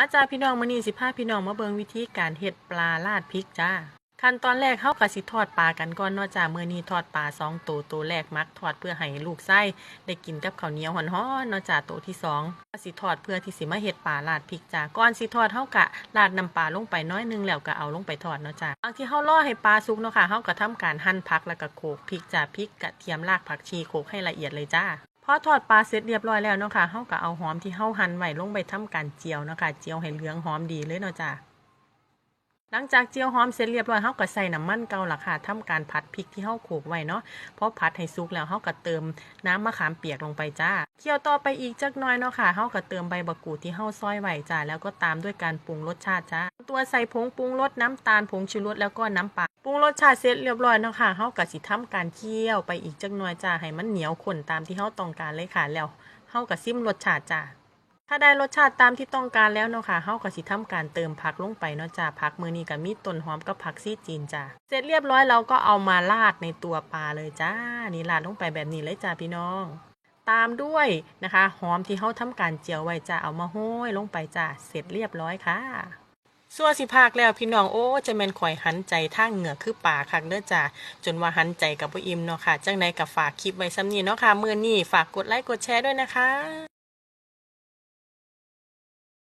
มาจ้าพี่น้องมื้อนี้สิพาพี่น้องมาเบิ่งวิธีการเฮ็ดปลาลาดพริกจ้า ขั้นตอนแรกเฮาก็สิทอดปลากันก่อนเนาะจ้ามื้อนี้ทอดปลาสองตัวตัวแรกมักทอดเพื่อให้ลูกไส้ได้กินกับข้าวเหนียวฮ้อนๆเนาะจ้าตัวที่สองก็สิทอดเพื่อที่สิมาเฮ็ดปลาลาดพริกจ้าก่อนสิทอดเฮากะราดน้ำปลาลงไปน้อยหนึงแล้วก็เอาลงไปทอดเนาะจ้าบางที่เฮารอให้ปลาสุกเนาะค่ะเฮาก็ทำการหั่นผักแล้วก็โขลกพริกจ้าพริกกระเทียมรากผักชีโขลกให้ละเอียดเลยจ้า พอทอดปลาเสร็จเรียบร้อยแล้วเนาะค่ะเฮาก็เอาหอมที่เฮาหั่นไว้ลงไปทำการเจียวเนาะค่ะเจียวให้เหลืองหอมดีเลยเนาะจ้ะ หลังจากเจียวหอมเสร็จเรียบร้อยเฮาก็ใส่น้ำมันเกาละค่ะทำการผัดพริกที่เฮาโขกไว้เนาะพอผัดให้สุกแล้วเฮาก็เติมน้ำมะขามเปียกลงไปจ้าเคี่ยวต่อไปอีกจักน่อยเนาะค่ะเฮาก็เติมใบบักกูดที่เฮาซอยไว้จ้าแล้วก็ตามด้วยการปรุงรสชาติจ้าตัวใส่ผงปรุงรสน้ำตาลผงชูรสแล้วก็น้ำปลาปรุงรสชาติเสร็จเรียบร้อยเนาะค่ะเฮาก็สิทำการเคี่ยวไปอีกจักน่อยจ้าให้มันเหนียวข้นตามที่เฮาต้องการเลยค่ะแล้วเฮากับซิมรสชาติจ้า ถ้าได้รสชาติตามที่ต้องการแล้วเนาะค่ะเฮาก็สิทำการเติมผักลงไปเนาะจ้าผักมือนี้ก็มีต้นหอมกับผักซี่จีนจ้าเสร็จเรียบร้อยเราก็เอามาราดในตัวปลาเลยจ้า นี่ราดลงไปแบบนี้เลยจ้าพี่น้อง ตามด้วยนะคะหอมที่เฮาทำการเจียวไว้จ้าเอามาโห้อยลงไปจ้าเสร็จเรียบร้อยค่ะส่วนสิภาคแล้วพี่น้องโอ้จะแมนข่อยหันใจทางเหงือกคือป่าคักเด้อจ้าจนว่าหันใจกับบ่อิมเนาะค่ะจังใดก็ฝากคลิปไว้ซ้ำนี้เนาะค่ะมื้อนี้ฝากกดไลค์กดแชร์ด้วยนะคะ